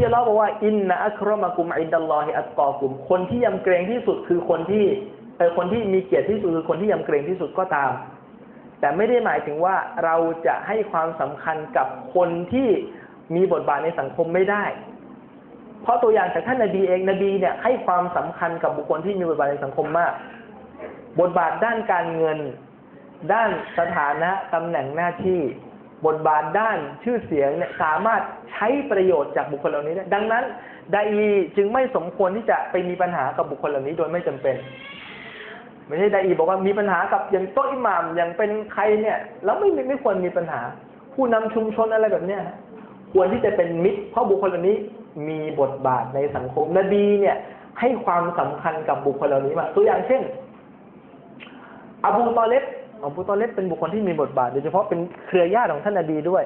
ที่เราบอกว่าอินนะอัครมากุมอินดัลลอฮิอัตกอกุม คนที่ยำเกรงที่สุดคือคนที่เออคนที่มีเกียรติที่สุดคือคนที่ยำเกรงที่สุดก็ตาม แต่ไม่ได้หมายถึงว่าเราจะให้ความสำคัญกับคนที่มีบทบาทในสังคมไม่ได้ เพราะตัวอย่างจากท่านนบีเองนบีเนี่ยให้ความสำคัญกับบุคคลที่มีบทบาทในสังคมมาก บทบาทด้านการเงิน ด้านสถานะตำแหน่งหน้าที่ บทบาทด้านชื่อเสียงเนี่ยสามารถใช้ประโยชน์จากบุคคลเหล่านี้ได้ดังนั้นไดอีจึงไม่สมควรที่จะไปมีปัญหากับบุคคลเหล่านี้โดยไม่จำเป็น ไม่ใช่ไดอีบอกว่ามีปัญหากับอย่างโต๊ะอิหม่ามอย่างเป็นใครเนี่ยแล้วไม่ไม่ควรมีปัญหา ผู้นำชุมชนอะไรแบบเนี้ยควรที่จะเป็นมิตร เพราะบุคคลเหล่านี้มีบทบาทในสังคมนบีเนี่ย ให้ความสำคัญกับบุคคลเหล่านี้มากตัวอย่างเช่น อบูตอเลบ อบูตอเลบเป็นบุคคลที่มีบทบาทโดยเฉพาะเป็นเครือญาติของท่านนบีด้วย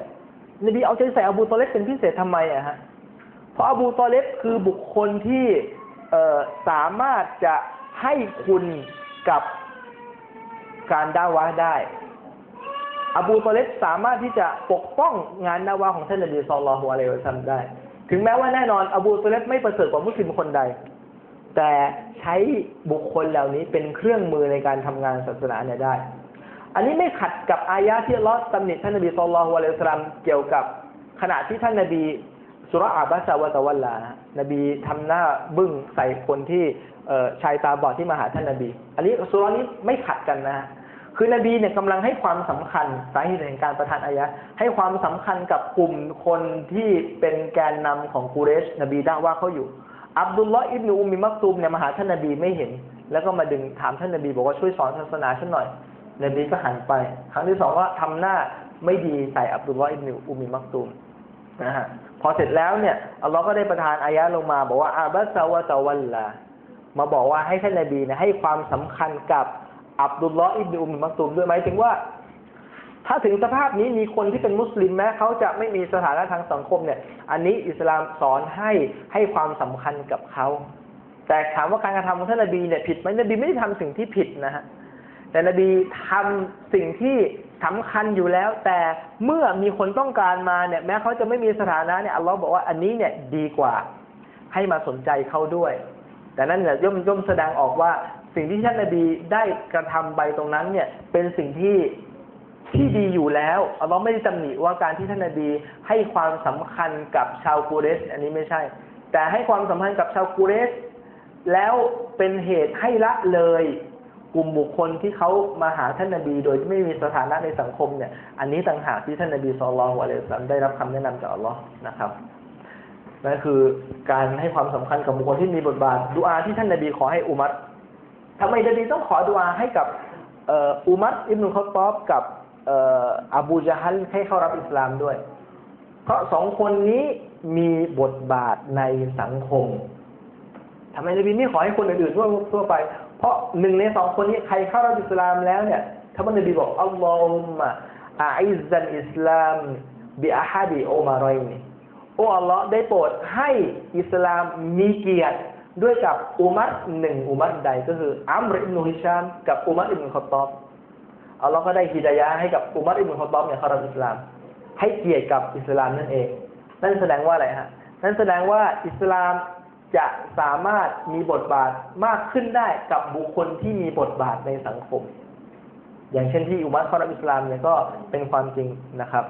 นบีเอาใจใส่อบูตอเลบเป็นพิเศษทำไมอะฮะ เพราะอบูตอเลบคือบุคคลที่สามารถจะให้คุณกับการด่าวะได้ อบูตอเลบสามารถที่จะปกป้องงานด่าวะของท่านนบีสุลต่านอะลัยวะซัมได้ ถึงแม้ว่าแน่นอน อบูตอเลบไม่ประเสริฐกว่ามุสลิมคนใด แต่ใช้บุคคลเหล่านี้เป็นเครื่องมือในการทำงานศาสนาเนี่ยได้ อันนี้ไม่ขัดกับอายะที่ลอสตำหนิท่านนบีสุลต่านอะลัยวะซัมเกี่ยวกับขณะที่ท่านนบีสุรอาบัสวะตะวัลลานบีทำหน้าบึ้งใส่คนที่ชายตาบอดที่มาหาท่านนบี อันนี้สุรนี้ไม่ขัดกันนะคือนบีเนี่ยกำลังให้ความสำคัญสาเหตุแห่งการประทานอายะให้ความสำคัญกับกลุ่มคนที่เป็นแกนนำของกูเรช นบีด่าว่าเขาอยู่ อับดุลลอฮ์อิบนุอุมิมักตูมเนี่ยมาหาท่านนบีไม่เห็น แล้วก็มาดึงถามท่านนบีบอกว่าช่วยสอนศาสนาฉันหน่อย นบีก็หันไป ครั้งที่สองว่าทำหน้าไม่ดีใส่อับดุลลอฮ์อิบนุอุมิมักตูมนะฮะพอเสร็จแล้วเนี่ยอัลลอฮ์ก็ได้ประทานอายะลงมาบอกว่าอาบัสซาวะตะวัลลามาบอกว่าให้ท่านนบีเนี่ยให้ความสำคัญกับอับดุลลอฮ์อิบนุอุมมักตุมด้วยไหมถึงว่า ถ้าถึงสภาพนี้มีคนที่เป็นมุสลิมแม้เขาจะไม่มีสถานะทางสังคมเนี่ย อันนี้อิสลามสอนให้ให้ความสำคัญกับเขาแต่ถามว่าการกระทำของท่านนบีเนี่ยผิดไหมนบีไม่ได้ทำสิ่งที่ผิดนะฮะ แต่นบีทำสิ่งที่สำคัญอยู่แล้ว แต่เมื่อมีคนต้องการมาเนี่ย แม้เขาจะไม่มีสถานะเนี่ยอัลลอฮ์บอกว่าอันนี้เนี่ยดีกว่า ให้มาสนใจเขาด้วย แต่นั่นเนี่ยย่อมย่อมแสดงออกว่าสิ่งที่ท่านนบีได้กระทำไปตรงนั้นเนี่ย เป็นสิ่งที่ที่ดีอยู่แล้วเราไม่ได้ตำหนิว่าการที่ท่านนบีให้ความสำคัญกับชาวกูเรส อันนี้ไม่ใช่ แต่ให้ความสำคัญกับชาวกูเรส แล้วเป็นเหตุให้ละเลย กลุ่มบุคคลที่เขามาหาท่านนบี โดยที่ไม่มีสถานะในสังคมเนี่ย อันนี้ต่างหากที่ท่านนบีสุลต่านอะลัยสัมได้รับคำแนะนำจากอัลลอฮ์นะครับนั่นคือการให้ความสำคัญกับบุคคลที่มีบทบาทดูอาที่ท่านนบีขอให้อุมัตทำไมนบีต้องขอดูอาให้กับอุมัตอิบนุคอตอบกับอบูจาฮัลให้เข้ารับอิสลามด้วย เพราะสองคนนี้มีบทบาทในสังคมทำไมนบีไม่ขอให้คนอื่นๆทั่วไป เพราะหนึ่งในสองคนนี้ใครเข้ารับอิสลามแล้วเนี่ยถ้านบีบอกอัลลอฮุมะอาอิซันอิสลามบิอาฮัดีโอมารอยนี่โอ้อัลลอฮ์ได้โปรดให้อิสลามมีเกียรติด้วยกับอุมัตหนึ่งอุมัตใดก็คืออัมรอิบนุฮิชามกับอุมัตอิบนุขตอบอัลลอฮ์ก็ได้ฮิดายะให้กับอุมัตอิบนุขตอบเนี่ยเขารับอิสลาม ให้เกียรติกับอิสลามนั่นเอง นั่นแสดงว่าอะไรฮะนั่นแสดงว่าอิสลาม จะสามารถมีบทบาทมากขึ้นได้กับบุคคลที่มีบทบาทในสังคม อย่างเช่นที่อุมัตเขารับอิสลามเนี่ยก็เป็นความจริงนะครับ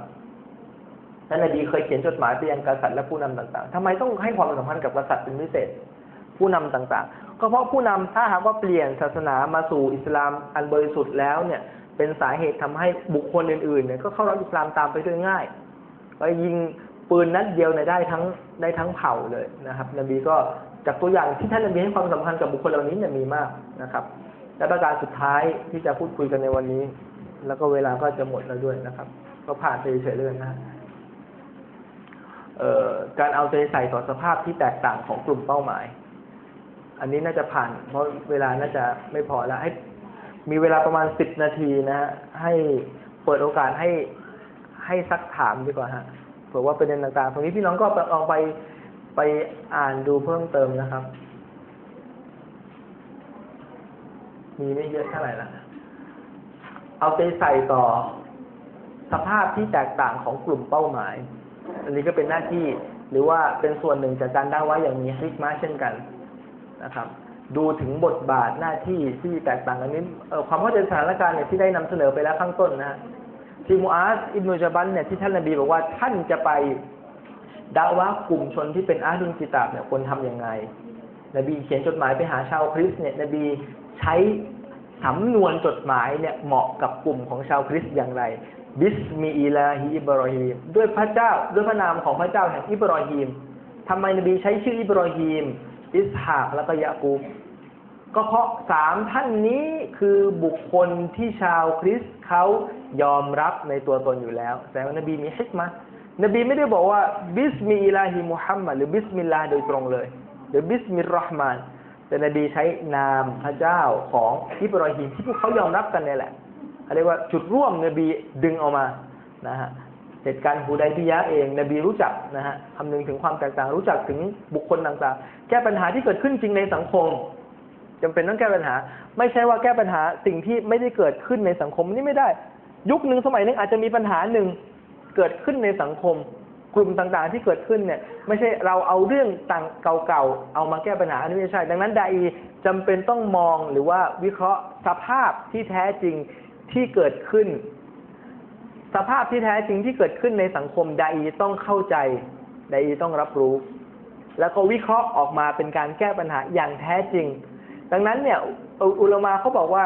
ท่านนบีเคยเขียนจดหมายไปยังกษัตริย์และผู้นำต่างๆทำไมต้องให้ความสำคัญกับกษัตริย์เป็นพิเศษ ผู้นำต่างๆ ก็เพราะผู้นำถ้าหากว่าเปลี่ยนศาสนามาสู่อิสลามอันบริสุทธิ์แล้วเนี่ย เป็นสาเหตุทำให้บุคคลอื่นๆเนี่ยก็เข้ารับอิสลามตามไปด้วยง่ายก็ยิง ปืนนัดเดียวเนี่ยได้ทั้งได้ทั้งเผ่าเลยนะครับ นบีก็จากตัวอย่างที่ท่านนบีให้ความสำคัญกับบุคคลเหล่านี้เนี่ยมีมากนะครับ และประการสุดท้ายที่จะพูดคุยกันในวันนี้ แล้วก็เวลาก็จะหมดแล้วด้วยนะครับ ก็ผ่านไปเฉยๆเลยนะการเอาใจใส่ต่อสภาพที่แตกต่างของกลุ่มเป้าหมาย อันนี้น่าจะผ่าน เพราะเวลาน่าจะไม่พอแล้วให้มีเวลาประมาณสิบนาทีนะฮะให้เปิดโอกาสให้ให้ซักถามดีกว่าฮะ ผื่อว่าประเด็นต่างๆตรงนี้พี่น้องก็ลองไปไปอ่านดูเพิ่มเติมนะครับ มีไม่เยอะเท่าไหร่ละเอาใจใส่ต่อสภาพที่แตกต่างของกลุ่มเป้าหมาย อันนี้ก็เป็นหน้าที่หรือว่าเป็นส่วนหนึ่งจากการได่าว่าอย่างมีฮิกมาเช่นกันนะครับ ดูถึงบทบาทหน้าที่ที่แตกต่างกันนี้ความเข้าใจสถานการณ์เนี่ยที่ได้นำเสนอไปแล้วข้างต้นนะฮะ ที่มูอาสอิบนุจบันเนี่ยที่ท่านนบีบอกว่าท่านจะไปด่าว่ากลุ่มชนที่เป็นอาดุนกิตาบเนี่ยควรทำยังไง นบีเขียนจดหมายไปหาชาวคริสเนี่ยนบีใช้สำนวนจดหมายเนี่ยเหมาะกับกลุ่มของชาวคริสอย่างไร บิสมีอิลาฮิอิบรอฮีมด้วยพระเจ้าด้วยพระนามของพระเจ้าแห่งอิบรอฮีมทำไมนบีใช้ชื่ออิบรอฮีมอิสฮากแล้วก็ยากูบก็เพราะสามท่านนี้คือบุคคลที่ชาวคริสเขา ยอมรับในตัวตนอยู่แล้วแต่ว่านบีมีฮิกมะนบีไม่ได้บอกว่า บิสมิลาฮิมุฮัมมัดหรือบิสมิลลาโดยตรงเลย หรือบิสมิลรอห์มานแต่นบีใช้นามพระเจ้าของอิบรอฮีมที่พวกเขายอมรับกันนี่แหละเรียกว่าจุดร่วมนบีดึงออกมานะฮะเหตุการณ์ฮูไดบิยะเอง นบีรู้จักนะฮะคำนึงถึงความแตกต่างรู้จักถึงบุคคลต่างๆ แก้ปัญหาที่เกิดขึ้นจริงในสังคมจำเป็นต้องแก้ปัญหา ไม่ใช่ว่าแก้ปัญหาสิ่งที่ไม่ได้เกิดขึ้นในสังคมนี่ไม่ได้ ยุคหนึ่งสมัยหนึ่งอาจจะมีปัญหาหนึ่งเกิดขึ้นในสังคม กลุ่มต่างๆ ที่เกิดขึ้นเนี่ย ไม่ใช่เราเอาเรื่องต่างเก่าๆเอามาแก้ปัญหาอันนี้ไม่ใช่ ดังนั้นไดจำเป็นต้องมองหรือว่าวิเคราะห์สภาพที่แท้จริงที่เกิดขึ้น สภาพที่แท้จริงที่เกิดขึ้นในสังคมไดต้องเข้าใจไดต้องรับรู้ แล้วก็วิเคราะห์ออกมาเป็นการแก้ปัญหาอย่างแท้จริง ดังนั้นเนี่ยอุลมาเขาบอกว่า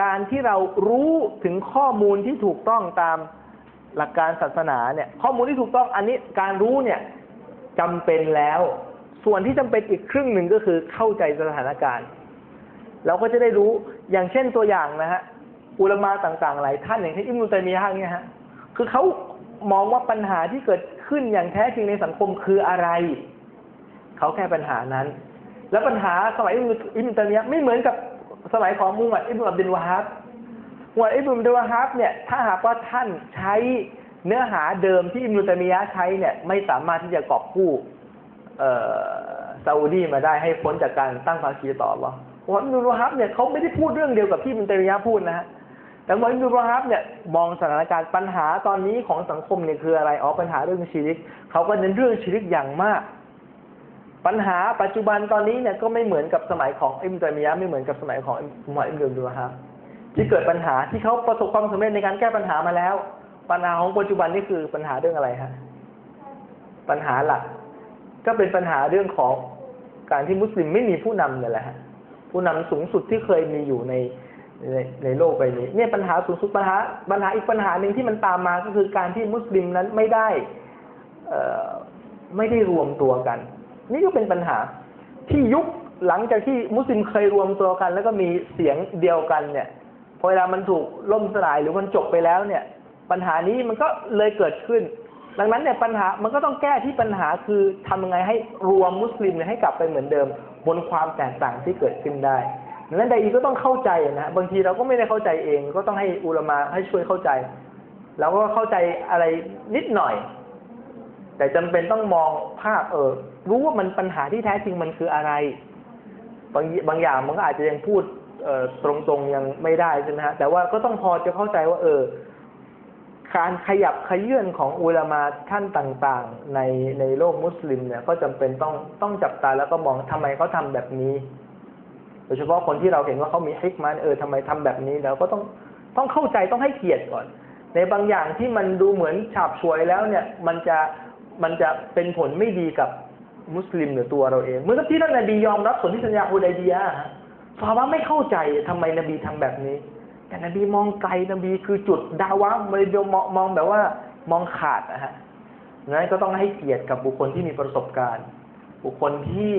การที่เรารู้ถึงข้อมูลที่ถูกต้องตามหลักการศาสนาเนี่ย ข้อมูลที่ถูกต้องอันนี้การรู้เนี่ยจำเป็นแล้ว ส่วนที่จำเป็นอีกครึ่งหนึ่งก็คือเข้าใจสถานการณ์ เราก็จะได้รู้อย่างเช่นตัวอย่างนะฮะอุลมาต่างๆหลายท่านอย่างที่นอิมุตัยมียะเนี่ยฮะคือเขามองว่าปัญหาที่เกิดขึ้นอย่างแท้จริงในสังคมคืออะไร เขาแก้ปัญหานั้น แล้วปัญหาสมัยอิมุตัยมียะไม่เหมือนกับ สมัยของมุฮัมมัดอิบนุอับดุลวาฮับมุฮัมมัดอิบนุอับดุลวาฮับเนี่ยถ้าหากว่าท่านใช้เนื้อหาเดิมที่อิมนุตมียะใช้เนี่ยไม่สามารถที่จะกอบกู้ซาอุดีมาได้ให้พ้นจากการตั้งภาคีต่อหรอมุฮัมมัดอิบนุวาฮับเนี่ยเขาไม่ได้พูดเรื่องเดียวกับที่อิมนุตมียะพูดนะฮะแต่มุฮัมมัดอิบนุวาฮับเนี่ยมองสถานการณ์ปัญหาตอนนี้ของสังคมเนี่ยคืออะไรอ๋อปัญหาเรื่องชีริกเขาก็เน้นเรื่องชีริกอย่างมาก ปัญหาปัจจุบันตอนนี้เนี่ยก็ไม่เหมือนกับสมัยของอิมตัยมียะไม่เหมือนกับสมัยของมุฮัมมัดอิบนุวาฮับที่เกิดปัญหาที่เขาประสบความสำเร็จในการแก้ปัญหามาแล้ว ปัญหาของปัจจุบันนี่คือปัญหาเรื่องอะไรฮะปัญหาหลัก ก็เป็นปัญหาเรื่องของการที่มุสลิมไม่มีผู้นำเนี่ยแหละฮะผู้นำสูงสุดที่เคยมีอยู่ในในในโลกใบนี้ เนี่ยปัญหาสูงสุดปัญหาปัญหาอีกปัญหาหนึ่งที่มันตามมาก็คือการที่มุสลิมนั้นไม่ได้เอ่อไม่ได้รวมตัวกัน นี่ก็เป็นปัญหาที่ยุคหลังจากที่มุสลิมเคยรวมตัวกัน แล้วก็มีเสียงเดียวกันเนี่ยพอเวลามันถูกล่มสลายหรือมันจบไปแล้วเนี่ย ปัญหานี้มันก็เลยเกิดขึ้น ดังนั้นเนี่ยปัญหามันก็ต้องแก้ที่ปัญหาคือทำยังไงให้รวมมุสลิมให้กลับไปเหมือนเดิม บนความแตกต่างที่เกิดขึ้นได้ดังนั้นใดอีก็ต้องเข้าใจนะบางทีเราก็ไม่ได้เข้าใจเอง ก็ต้องให้อุลมะให้ช่วยเข้าใจแล้วก็เข้าใจอะไรนิดหน่อย แต่จำเป็นต้องมองภาพเออ รู้ว่ามันปัญหาที่แท้จริงมันคืออะไร บางบางอย่างมันก็อาจจะยังพูดตรงๆยังไม่ได้ใช่ไหมฮะแต่ว่าก็ต้องพอจะเข้าใจว่า เออ การขยับขยื่นของอุลามาท่านต่างๆ ในในโลกมุสลิมเนี่ย ก็จำเป็นต้องต้องจับตาแล้วก็มองทำไมเขาทาแบบนี้ โดยเฉพาะคนที่เราเห็นว่าเขามีฮิกมันเออทำไมทำแบบนี้แล้วก็ต้องต้องเข้าใจต้องให้เกียรติก่อน ในบางอย่างที่มันดูเหมือนฉาบฉวยแล้วเนี่ย มันจะ มันจะเป็นผลไม่ดีกับมุสลิมหรือตัวเราเอง เมื่อที่ท่านนบียอมรับสนธิสัญญาอุดัยดียะซาบะไม่เข้าใจทำไมนบีทำแบบนี้ แต่นบีมองไกลนบีคือจุดดาวะไม่ได้มองมองแบบว่ามองขาดนะฮะงั้นก็ต้องให้เกียรติกับบุคคลที่มีประสบการณ์ บุคคลที่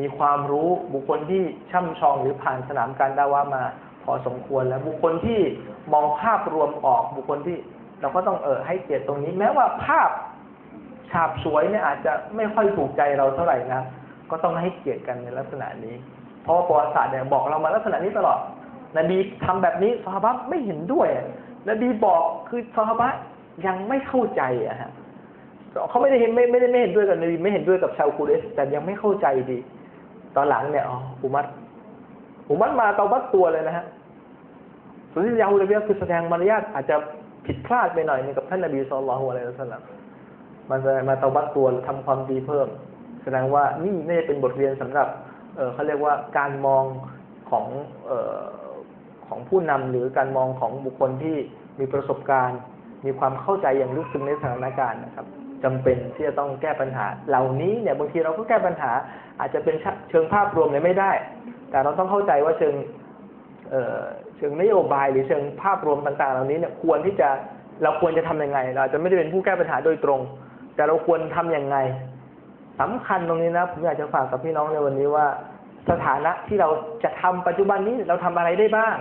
มีความรู้บุคคลที่ช่ำชองหรือผ่านสนามการดาวะมา พอสมควรแล้ว บุคคลที่มองภาพรวมออกบุคคลที่เราก็ต้องเออให้เกียรติตรงนี้ แม้ว่าภาพ ฉาบสวยเนี่ยอาจจะไม่ค่อยถูกใจเราเท่าไหร่นะก็ต้องให้เกียรติกันในลักษณะนี้ เพราะประวัติศาสตร์เนี่ยบอกเรามาลักษณะนี้ตลอดนบีทำแบบนี้ซอฮาบะไม่เห็นด้วยนบีบอกคือซอฮาบะยังไม่เข้าใจอะฮะเขาไม่ได้เห็นไม่ไม่ได้ไม่เห็นด้วยกับนบีไม่เห็นด้วยกับชาวคูเรสแต่ยังไม่เข้าใจดี ตอนหลังเนี่ยอ๋ออุมัดอุมัดมาเตาบัตตัวเลยนะฮะส่วนที่ยาฮูดะเบียคือแสดงมารยาทอาจจะผิดพลาดไปหน่อยนึงกับท่านนบีสุลต่านละฮ์อะลัยฮิวะสัล มันจะมาตบัดตัวทำความดีเพิ่ม แสดงว่านี่ไม่ได้เป็นบทเรียนสำหรับเเขาเรียกว่าการมองของออของผู้นำหรือการมองของบุคคลที่มีประสบการณ์ มีความเข้าใจอย่างลึกซึ้งในสถานการณ์นะครับจำเป็นที่จะต้องแก้ปัญหา เหล่านี้เนี่ยบางทีเราก็แก้ปัญหา อาจจะเป็นเชิงภาพรวมเนี่ยไม่ได้ แต่เราต้องเข้าใจว่าเชิงเเชิงนโยบายหรือเชิงภาพรวมต่าง ๆ เหล่านี้เนี่ยควรที่จะเราควรจะทํำยังไง เราจะไม่ได้เป็นผู้แก้ปัญหาโดยตรง แต่เราควรทํำยังไงสำคัญตรงนี้นะผมอยากจะฝากกับพี่น้องในวันนี้ว่า สถานะที่เราจะทำปัจจุบันนี้เราทำอะไรได้บ้าง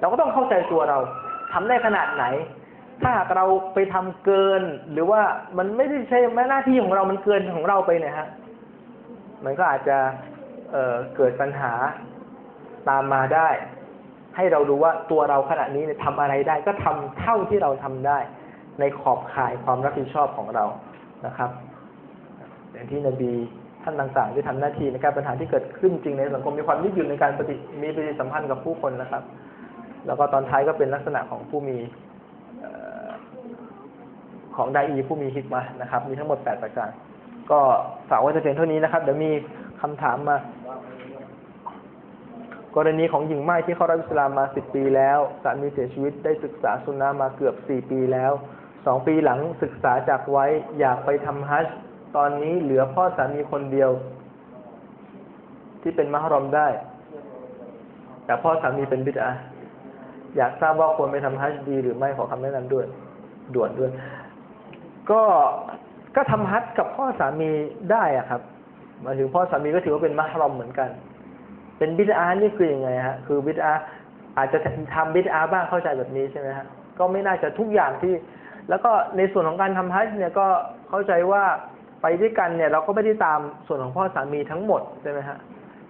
เราก็ต้องเข้าใจตัวเราทำได้ขนาดไหน ถ้าหากเราไปทำเกิน หรือว่ามันไม่ได้ใช่มหน้าที่ของเรามันเกินของเราไปเนี่ยฮะมันก็อาจจะเเกิดปัญหาตามมาได้ ให้เราดูว่าตัวเราขณะนี้เนี่ยทำอะไรได้ ก็ทำเท่าที่เราทำได้ ในขอบข่ายความรับผิดชอบของเรานะครับอย่างที่นบีท่านต่างๆที่ทำหน้าที่ในการปัญหาที่เกิดขึ้นจริงในสังคมมีความยืดหยุ่นในการปฏิมีปฏิสัมพันธ์กับผู้คนนะครับ แล้วก็ตอนท้ายก็เป็นลักษณะของผู้มีของไดอีผู้มีฮิกมานะครับ มีทั้งหมดแปดประการก็ฝากไว้จะเพียงเท่านี้นะครับ เดี๋ยวมีคำถามมา กรณีของหญิงไม้ที่เข้ารับอิสลามมาสิบปีแล้วสามีเสียชีวิตได้ศึกษาสุนนะมาเกือบสี่ปีแล้ว สองปีหลังศึกษาจากไว้ อยากไปทำฮัจตอนนี้เหลือพ่อสามีคนเดียว ที่เป็นมหรอมได้ แต่พ่อสามีเป็นบิดาอยากทราบว่าควรไปทำฮัจดีหรือไม่ขอคำแนะนำด้วย ด่วนด้วย ก็ก็ทำฮัจกับพ่อสามีได้อะครับมาถึงพ่อสามีก็ถือว่าเป็นมหรอมเหมือนกัน เป็นบิดานี่คืออยังไงฮะคือบิดาอาจจะทำบิดาบ้างเข้าใจแบบนี้ใช่ไหมฮะก็ไม่น่าจะทุกอย่างที่ แล้วก็ในส่วนของการทำฮัจจ์เนี่ยก็เข้าใจว่าไปด้วยกันเนี่ยเราก็ไม่ได้ตามส่วนของพ่อสามีทั้งหมดใช่ไหมฮะ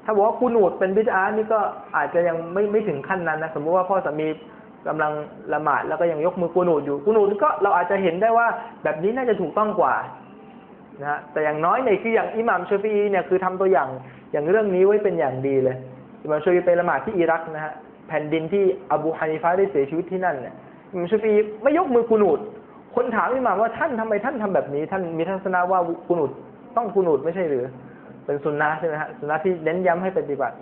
ถ้าบอกว่ากูนูดเป็นบิดานี่ก็อาจจะยังไม่ไม่ถึงขั้นนั้นนะสมมติว่าพ่อสามีกำลังละหมาดแล้วก็ยังยกมือกูนูดอยู่กูนูดก็เราอาจจะเห็นได้ว่าแบบนี้น่าจะถูกต้องกว่านะฮะแต่อย่างน้อยเนี่ยคืออย่างอิหม่ามชฟีเนี่ยคือทำตัวอย่างอย่างเรื่องนี้ไว้เป็นอย่างดีเลยอิหม่ามชฟีไปละหมาดที่อิรักนะฮะแผ่นดินที่อบูฮานิฟาได้เสียชีวิตที่นั่นเนี่ยอิหม่ามชฟีไม่ยกมือกูนูด คนถามอิหม่ามว่าท่านทำไมท่านทำแบบนี้ ท่านมีทัศนะว่ากุนุดต้องกุนุดไม่ใช่หรือ เป็นสุนนะใช่ไหมฮะสุนนะที่เน้นย้ำให้ปฏิบัติ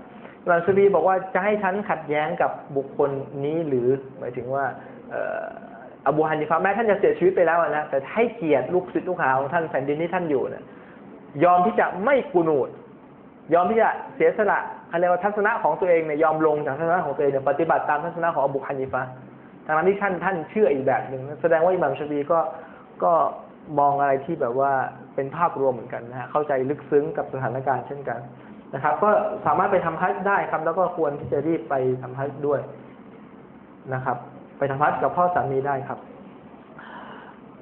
อิหม่ามชฟีบอกว่าจะให้ฉันขัดแย้งกับบุคคลนี้หรือหมายถึงว่าอบูฮันิฟาแม้ท่านจะเสียชีวิตไปแล้วนะแต่ให้เกียรติลูกศิษย์ลูกหาของท่านแผ่นดินที่ท่านอยู่นะยอมที่จะไม่กุนูดยอมที่จะเสียสละอะไรว่าทัศนะของตัวเองเนี่ยยอมลงจากทัศนะของตัวเองเนี่ยปฏิบัติตามทัศนะของอบูฮันิฟา ทางนั้นที่ท่านท่านเชื่ออีกแบบหนึ่งแสดงว่าอิหม่ามชฟีก็ก็มองอะไรที่แบบว่าเป็นภาพรวมเหมือนกันนะฮะเข้าใจลึกซึ้งกับสถานการณ์เช่นกันนะครับ ก็สามารถไปทำฮัจได้ครับ แล้วก็ควรที่จะรีบไปทำฮัจด้วยนะครับ ไปทำพัดกับพ่อสามีได้ครับ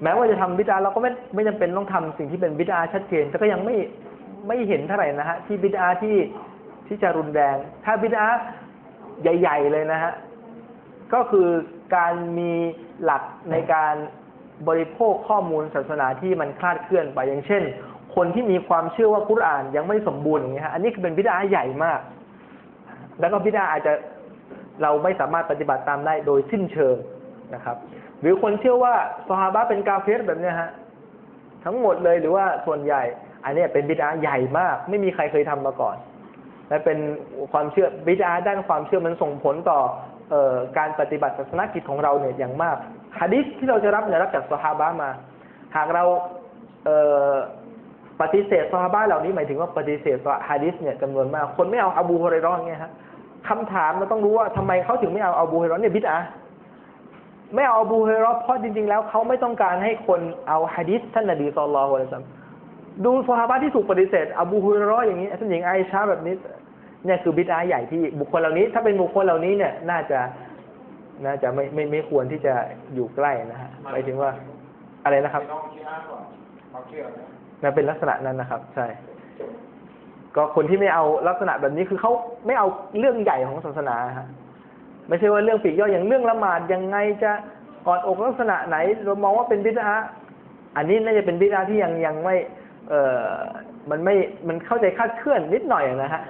แม้ว่าจะทำบิดาเราก็ไม่ไม่จำเป็นต้องทำสิ่งที่เป็นบิดาชัดเจนแต่ก็ยังไม่ไม่เห็นเท่าไหร่นะฮะที่บิดาที่ที่จะรุนแรง ถ้าบิดาใหญ่ ๆ เลยนะฮะก็คือ การมีหลักในการบริโภคข้อมูลศาสนาที่มันคลาดเคลื่อนไปอย่างเช่น คนที่มีความเชื่อว่ากุรอานยังไม่สมบูรณ์อย่างเงี้ยฮะอันนี้คือเป็นบิดาใหญ่มาก แล้วก็บิดาอาจจะเราไม่สามารถปฏิบัติตามได้โดยสิ้นเชิงนะครับ หรือคนเชื่อว่าสฮาบะเป็นกาเฟสแบบเนี้ยฮะทั้งหมดเลยหรือว่าส่วนใหญ่ อันนี้เป็นบิดาใหญ่มาก ไม่มีใครเคยทำมาก่อน และเป็นความเชื่อบิดาด้านความเชื่อมันส่งผลต่อ การปฏิบัติศาสนกิจของเราเนี่ยอย่างมากฮะดิษที่เราจะรับเนี่ยรับจากสฮาบะมา หากเราเปฏิเสธสฮาบะเหล่านี้หมายถึงว่าปฏิเสธฮะดิษเนี่ยจำนวนมาก คนไม่เอาอบูฮุเรรอนเนี่ยฮะคำถามเราต้องรู้ว่าทำไมเขาถึงไม่เอาอบูเฮรอนเนี่ยบิดอะไม่เอาอบูเฮรอนเพราะจริง ๆ แล้วเขาไม่ต้องการให้คนเอาฮะดิษท่านนบีสุลต่านละซัมดูสฮาบะที่ถูกปฏิเสธอบูฮุเรรอนอย่างนี้ท่านหญิงไอชาแบบนี้ เนี่ยคือบิดาใหญ่ที่บุคคลเหล่านี้ ถ้าเป็นบุคคลเหล่านี้เนี่ยน่าจะน่าจะไม่ไม่ไม่ควรที่จะอยู่ใกล้นะฮะหมายถึงว่าอะไรนะครับนั่นเป็นลักษณะนั้นนะครับ ใช่ ก็คนที่ไม่เอาลักษณะแบบนี้คือเขาไม่เอาเรื่องใหญ่ของศาสนาฮะไม่ใช่ว่าเรื่องปีกย่อยอย่างเรื่องละหมาดยังไงจะกอดอกลักษณะไหนเรามองว่าเป็นบิดาอันนี้น่าจะเป็นบิดาที่ยังยังไม่ เอ่อมันไม่มันเข้าใจคาดเคลื่อนนิดหน่อยนะฮะ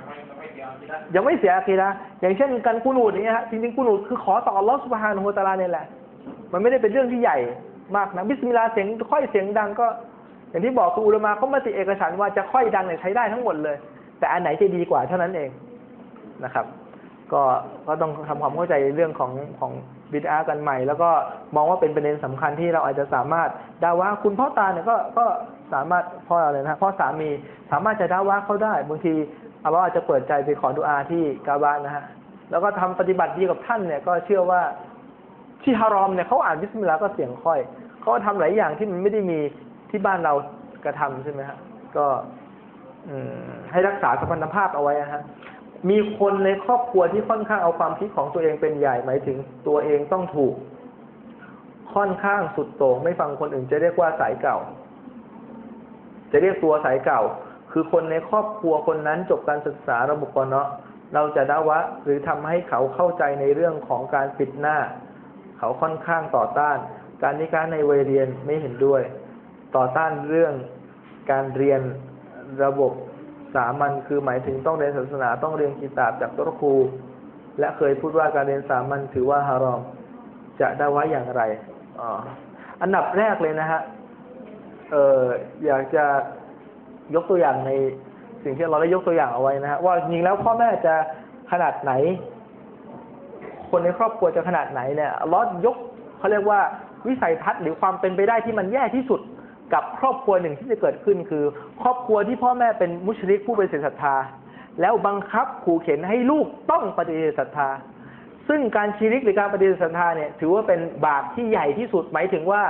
ยังไม่เสียคีนะอย่างเช่นการกุนูดอย่างเงี้ฮะจริงๆกุนูดคือขอต่ออัลลอฮฺสุบฮานุฮุตาลาเนี่ยแหละ มันไม่ได้เป็นเรื่องที่ใหญ่มากนะบิสมิลลาห์เสียงค่อยเสียงดังก็ อย่างที่บอกคืออุลามะเขามาติเอกฉันว่าจะค่อยดังเนี่ยใช้ได้ทั้งหมดเลย แต่อันไหนจะดีกว่าเท่านั้นเองนะครับ ก็ก็ต้องทำความเข้าใจเรื่องของของบิดากันใหม่ แล้วก็มองว่าเป็นประเด็นสำคัญที่เราอาจจะสามารถดาว่าคุณพ่อตาเนี่ยก็ก็สามารถพ่ออะไรนะพ่อสามีสามารถจะดาว่าเขาได้บางที อัลลอาจจะเปิดใจไปขอดุอาที่กาบานนะฮะ แล้วก็ทำปฏิบัติดีกับท่านเนี่ย ก็เชื่อว่าที่ฮารอมเนี่ยเขาอ่านบิสมิลลาห์ก็เสียงค่อยเขาทำหลายอย่างที่มันไม่ได้มีที่บ้านเรากระทำใช่ไหมฮะ ก็อืให้รักษาสัมพันธภาพเอาไว้นะฮะ มีคนในครอบครัวที่ค่อนข้างเอาความคิดของตัวเองเป็นใหญ่หมายถึงตัวเองต้องถูก ค่อนข้างสุดโต่งไม่ฟังคนอื่น จะเรียกว่าสายเก่า จะเรียกตัวสายเก่า คือคนในครอบครัวคนนั้นจบการศึกษาระบบกเนาะเราจะดาวะหรือทำให้เขาเข้าใจในเรื่องของการปิดหน้า เขาค่อนข้างต่อต้าน การนิการในวัยเรียนไม่เห็นด้วย ต่อต้านเรื่องการเรียนระบบสามัญคือหมายถึงต้องเรียนศาสนาต้องเรียนกีตาบจากตัวครู และเคยพูดว่าการเรียนสามัญถือว่าฮารอม จะได้ไว้อย่างไรอ๋ออันดับแรกเลยนะฮะเอออยากจะ ยกตัวอย่างในสิ่งที่เราได้ยกตัวอย่างเอาไว้นะฮะว่าจริงแล้วพ่อแม่จะขนาดไหน คนในครอบครัวจะขนาดไหนเนี่ยลอดยกเขาเรียกว่าวิสัยทัศน์หรือความเป็นไปได้ที่มันแย่ที่สุดกับครอบครัวหนึ่งที่จะเกิดขึ้นคือ ครอบครัวที่พ่อแม่เป็นมุชริกผู้เป็นเสศรัทธา แล้วบังคับขู่เข็นให้ลูกต้องปฏิเสธศรัทธา ซึ่งการชีริกหรือการปฏิเสธศรัทธาเนี่ยถือว่าเป็นบาปที่ใหญ่ที่สุดหมายถึงว่า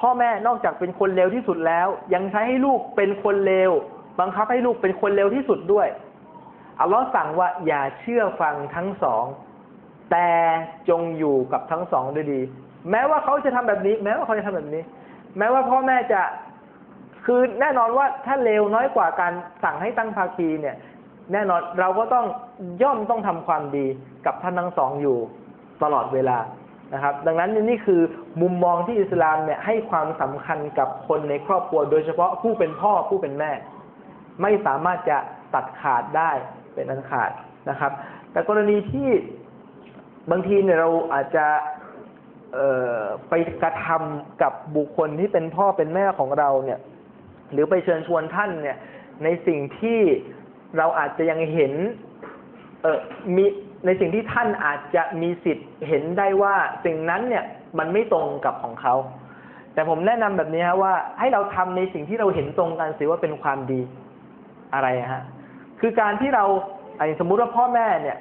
พ่อแม่นอกจากเป็นคนเลวที่สุดแล้ว ยังใช้ให้ลูกเป็นคนเลวบังคับให้ลูกเป็นคนเลวที่สุดด้วยอัลลอฮ์สั่งว่าอย่าเชื่อฟังทั้งสอง แต่จงอยู่กับทั้งสองด้วยดี แม้ว่าเขาจะทำแบบนี้ แม้ว่าเขาจะทำแบบนี้ แม้ว่าพ่อแม่จะคือแน่นอนว่าถ้าเลวน้อยกว่าการสั่งให้ตั้งภาคีเนี่ย แน่นอนเราก็ต้องย่อมต้องทำความดีกับท่านทั้งสองอยู่ตลอดเวลา นะครับ ดังนั้นนี่คือมุมมองที่อิสลามเนี่ยให้ความสำคัญกับคนในครอบครัว โดยเฉพาะผู้เป็นพ่อผู้เป็นแม่ ไม่สามารถจะตัดขาดได้เป็นอันขาดนะครับ แต่กรณีที่บางทีเนี่ยเราอาจจะไปกระทำกับบุคคลที่เป็นพ่อเป็นแม่ของเราเนี่ย หรือไปเชิญชวนท่านเนี่ย ในสิ่งที่เราอาจจะยังเห็น เออมี ในสิ่งที่ท่านอาจจะมีสิทธิ์เห็นได้ว่าสิ่งนั้นเนี่ยมันไม่ตรงกับของเขา แต่ผมแนะนำแบบนี้ฮะว่าให้เราทำในสิ่งที่เราเห็นตรงกันสิว่าเป็นความดีอะไรฮะคือการที่เราไอ้สมมุติว่าพ่อแม่เนี่ย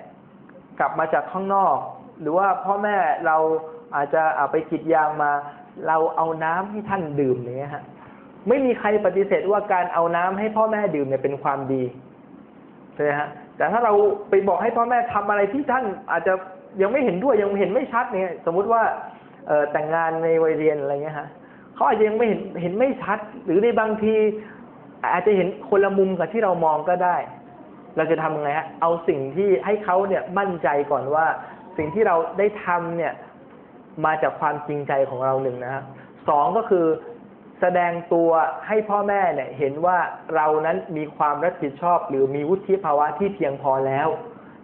กลับมาจากข้างนอก หรือว่าพ่อแม่เราอาจจะเอาไปกิดยางมา เราเอาน้ำให้ท่านดื่มเนี้ยฮะไม่มีใครปฏิเสธว่าการเอาน้ำให้พ่อแม่ดื่มเนี่ยเป็นความดีใช่ไหมฮะ แต่ถ้าเราไปบอกให้พ่อแม่ทำอะไรที่ท่านอาจจะยังไม่เห็นด้วยยังเห็นไม่ชัดเนี่ย สมมุติว่าเออแต่งงานในวัยเรียนอะไรเงี้ยฮะเขาอาจจะยังไม่เห็นเห็นไม่ชัด หรือในบางที อาจจะเห็นคนละมุมกับที่เรามองก็ได้ เราจะทำไงฮะเอาสิ่งที่ให้เขาเนี่ยมั่นใจก่อนว่าสิ่งที่เราได้ทำเนี่ยมาจากความจริงใจของเราหนึ่งนะฮะสองก็คือ สดงตัวให้พ่อแม่เนี่ยเห็นว่าเรานั้นมีความรับผิดชอบ หรือมีวุฒิภาวะที่เพียงพอแล้ว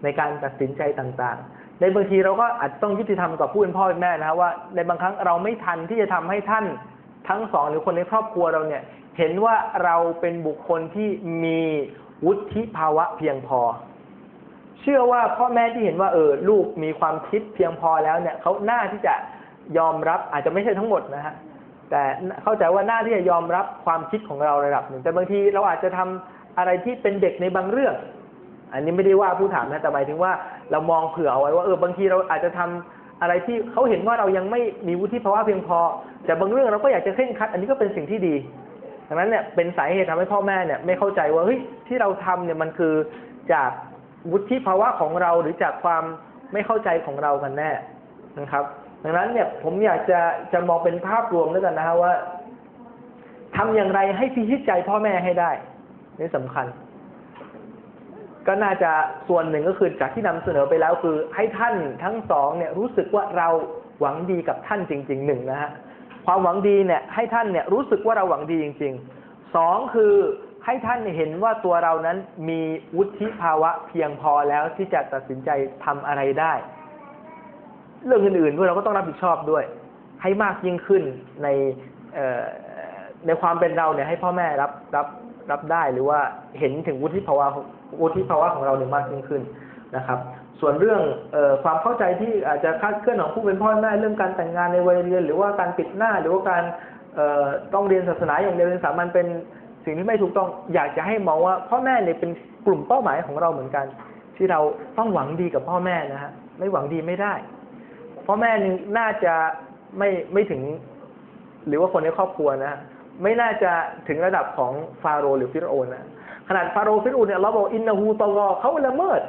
ในการตัดสินใจต่างๆ ในบางทีเราก็อาจต้องยุติธรรมกับผู้เป็นพ่อเป็นแม่นะว่า ในบางครั้งเราไม่ทันที่จะทำให้ท่านทั้งสองหรือคนในครอบครัวเราเนี่ยเห็นว่าเราเป็นบุคคลที่มีวุฒิภาวะเพียงพอ เชื่อว่าพ่อแม่ที่เห็นว่าเออลูกมีความคิดเพียงพอแล้วเนี่ยเขาหน้าที่จะยอมรับอาจจะไม่ใช่ทั้งหมดนะฮะ แต่เข้าใจว่าหน้าที่จะยอมรับความคิดของเราระดับหนึ่ง แต่บางทีเราอาจจะทำอะไรที่เป็นเด็กในบางเรื่อง อันนี้ไม่ได้ว่าผู้ถามนะแต่หมายถึงว่าเรามองเผื่อเอาไว้ว่าเออบางทีเราอาจจะทำอะไรที่เขาเห็นว่าเรายังไม่มีวุฒิภาวะเพียงพอ แต่บางเรื่องเราก็อยากจะเคร่งคัด อันนี้ก็เป็นสิ่งที่ดีดังนั้นเนี่ยเป็นสาเหตุทำให้พ่อแม่เนี่ยไม่เข้าใจว่าเฮ้ยที่เราทำเนี่ยมันคือจากวุฒิภาวะของเราหรือจากความไม่เข้าใจของเรากันแน่นะครับ ดังนั้นเนี่ยผมอยากจะจะมองเป็นภาพรวมด้วยกันนะฮะว่าทำอย่างไรให้พิชิตใจพ่อแม่ให้ได้นี่สำคัญ ก็น่าจะส่วนหนึ่งก็คือจากที่นำเสนอไปแล้วคือ ให้ท่านทั้งสองเนี่ยรู้สึกว่าเราหวังดีกับท่านจริงๆหนึ่งนะฮะความหวังดีเนี่ยให้ท่านเนี่ยรู้สึกว่าเราหวังดีจริงๆสองคือให้ท่านเห็นว่าตัวเรานั้นมีวุฒิภาวะเพียงพอแล้วที่จะตัดสินใจทำอะไรได้ เรื่องอื่นๆด้วยเราก็ต้องรับผิดชอบด้วย ให้มากยิ่งขึ้นในในความเป็นเราเนี่ยให้พ่อแม่รับรับรับได้หรือว่าเห็นถึงวุฒิภาวะวุฒิภาวะของเราเนี่ยมากยิ่งขึ้นนะครับ ส่วนเรื่องออความเข้าใจที่อาจจะคาดเคลื่อนของผู้เป็นพ่อแม่เรื่องการแต่งงานในวัยเรียน หรือว่าการปิดหน้าหรือว่าการต้องเรียนศาสนาอย่างเดียวเรียนสามัญเป็นสิ่งที่ไม่ถูกต้องอยากจะให้มองว่าพ่อแม่เนี่ยเป็นกลุ่มเป้าหมายของเราเหมือนกัน ที่เราต้องหวังดีกับพ่อแม่นะฮะไม่หวังดีไม่ได้ พ่อแม่นี่น่าจะไม่ไม่ถึง หรือว่าคนในครอบครัวนะ ไม่น่าจะถึงระดับของฟาโรห์หรือฟิรโอนนะขนาดฟาโรห์ฟิรโอนเนี่ยเราบอกอินนาฮูตอกอเขาละเมิด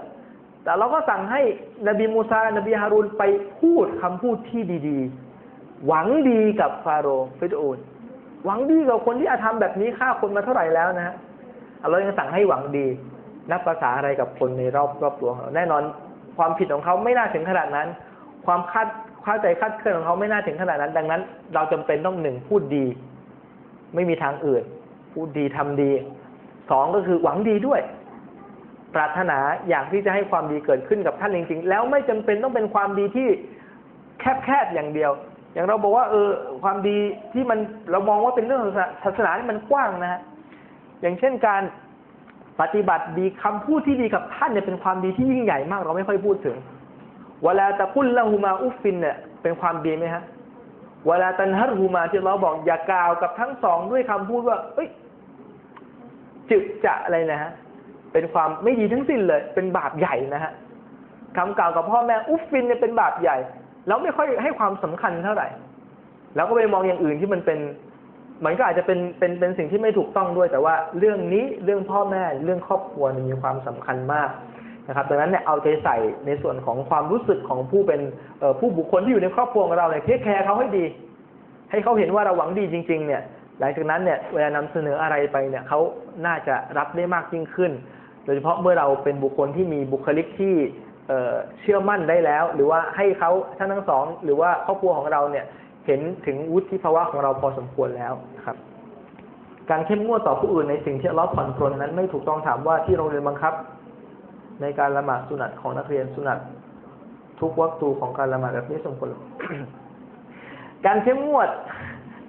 แต่เราก็สั่งให้นบีมูซานบีฮารุนไปพูดคำพูดที่ดีๆ หวังดีกับฟาโรห์ฟิรโอนหวังดีกับคนที่อาธรรมแบบนี้ฆ่าคนมาเท่าไหร่แล้วนะฮะเรายังสั่งให้หวังดีนับภาษาอะไรกับคนในรอบรอบตัวของเราแน่นอนความผิดของเขาไม่น่าถึงขนาดนั้น ความคาดเข้าใจคาดเคลื่อนของเขาไม่น่าถึงขนาดนั้น ดังนั้น เราจำเป็นต้องหนึ่งพูดดี ไม่มีทางอื่น พูดดีทำดีสองก็คือหวังดีด้วย ปรารถนาอยากที่จะให้ความดีเกิดขึ้นกับท่านจริงๆ แล้วไม่จำเป็นต้องเป็นความดีที่แคบๆอย่างเดียว อย่างเราบอกว่า เออ ความดีที่มันเรามองว่าเป็นเรื่องศาสนาที่มันกว้างนะฮะอย่างเช่นการปฏิบัติดีคำพูดที่ดีกับท่านเนี่ยเป็นความดีที่ยิ่งใหญ่มาก เราไม่ค่อยพูดถึง เวลาตะกุลละหูมาอุฟฟินเนี่ยเป็นความดีไหมฮะเวลาตันฮัตหูมาที่เราบอกอย่ากล่าวกับทั้งสองด้วยคำพูดว่า เอ้ยจึกจะอะไรนะฮะเป็นความไม่ดีทั้งสิ้นเลย เป็นบาปใหญ่นะฮะคำกล่าวกับพ่อแม่อุฟฟินเนี่ยเป็นบาปใหญ่เราไม่ค่อยให้ความสำคัญเท่าไหร่แล้วก็ไปมองอย่างอื่นที่มันเป็น มันก็อาจจะเป็นเป็นเป็นสิ่งที่ไม่ถูกต้องด้วย แต่ว่าเรื่องนี้เรื่องพ่อแม่เรื่องครอบครัวเนี่ยมีความสำคัญมาก นะครับดังนั้นเนี่ยเอาใจใส่ในส่วนของความรู้สึกของผู้เป็นผู้บุคคลที่อยู่ในครอบครัวของเราเนี่ยเทคแคร์เขาให้ดี ให้เขาเห็นว่าเราหวังดีจริง ๆ เนี่ยหลังจากนั้นเนี่ยเวลานำเสนออะไรไปเนี่ยเขาน่าจะรับได้มากยิ่งขึ้น โดยเฉพาะเมื่อเราเป็นบุคคลที่มีบุคลิกที่เชื่อมั่นได้แล้ว หรือว่าให้เขาทั้งทั้งสอง หรือว่าครอบครัวของเราเนี่ยเห็นถึงวุฒิภาวะของเราพอสมควรแล้วครับ การเข้มงวดต่อผู้อื่นในสิ่งที่เราผ่อนปรนนั้นไม่ถูกต้องถามว่าที่โรงเรียนบังคับ ในการละหมาดสุนัตของนักเรียนสุนัตทุกวัตถุของการละหมาดแบบนี้สมควรการเข้มงวด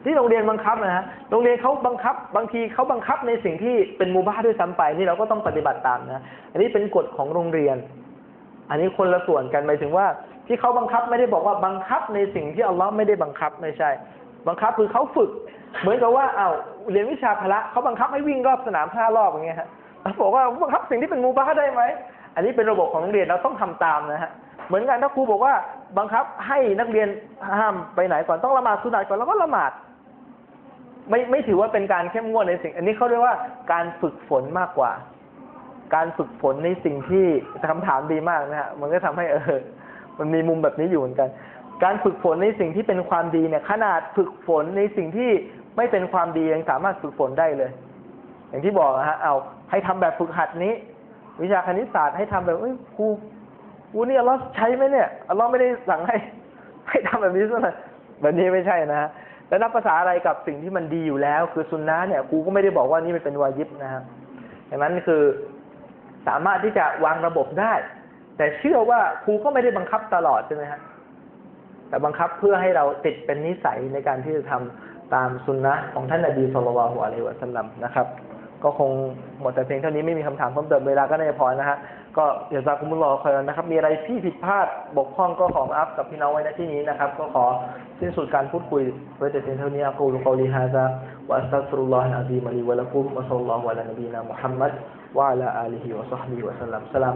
ที่โรงเรียนบังคับนะฮะ โรงเรียนเขาบังคับ บางทีเขาบังคับในสิ่งที่เป็นมูบ้าด้วยซ้ำไปนี่เราก็ต้องปฏิบัติตามนะ อันนี้เป็นกฎของโรงเรียน อันนี้คนละส่วนกันหมายถึงว่า ที่เขาบังคับไม่ได้บอกว่าบังคับในสิ่งที่อัลลอฮ์ไม่ได้บังคับไม่ใช่ บังคับคือเขาฝึก เหมือนกับว่าเอาเรียนวิชาพละเขาบังคับให้วิ่งรอบสนามห้ารอบอย่างเงี้ยฮะบอกว่าบังคับสิ่งที่เป็นมูบ้าได้ไหม อันนี้เป็นระบบของโรงเรียนเราต้องทำตามนะฮะเหมือนกันถ้าครูบอกว่าบังคับให้นักเรียนห้ามไปไหนก่อนต้องละหมาดสุนัตก่อนแล้วก็ละหมาดไม่ไม่ถือว่าเป็นการเข้มงวดในสิ่ง อันนี้เขาเรียกว่าการฝึกฝนมากกว่า การฝึกฝนในสิ่งที่คำถามดีมากนะฮะมันก็ทำให้เออมันมีมุมแบบนี้อยู่เหมือนกัน การฝึกฝนในสิ่งที่เป็นความดีเนี่ย ขนาดฝึกฝนในสิ่งที่ไม่เป็นความดียังสามารถฝึกฝนได้เลย อย่างที่บอกนะฮะเอาให้ทำแบบฝึกหัดนี้ วิชาคณิตศาสตร์ให้ทำแบบเอ้ยครูครูนี่อัลลอฮ์ใช้ไหมเนี่ยอัลลอฮ์ไม่ได้สั่งให้ ให้ทำแบบนี้ซะหน่อยแบบนี้ไม่ใช่นะฮะแล้วนับภาษาอะไรกับสิ่งที่มันดีอยู่แล้ว คือซุนนะเนี่ยครูก็ไม่ได้บอกว่านี่มันเป็นวายิบนะครับดังนั้นคือสามารถที่จะวางระบบได้ แต่เชื่อว่าครูก็ไม่ได้บังคับตลอดใช่ไหมฮะแต่บังคับเพื่อให้เราติดเป็นนิสัยในการที่จะทำตามซุนนะของท่านนบีสุลต่านละฮ์อะลัยวะสัลลัมนะครับ ก็คงหมดแต่เพียงเท่านี้ไม่มีคำถามเพิ่มเติมเวลาก็ได้พอนะฮะก็อย่าซาคุมุลลอคอยนะครับ มีอะไรที่ผิดพลาดบกพร่องก็ขออัพกับพี่น้องไว้ในที่นี้นะครับ ก็ขอสิ้นสุดการพูดคุยไว้แต่เพียงเท่านี้อักูลุกอลิฮะซาวะอัสตัฟรุลลอฮะอะซีมะลีวะลักุมวะซัลลัลลอฮุอะลานบีนะมุฮัมมัดวะอะลาอาลีฮิวะซัฮบิฮิวะสัลลัมสลาม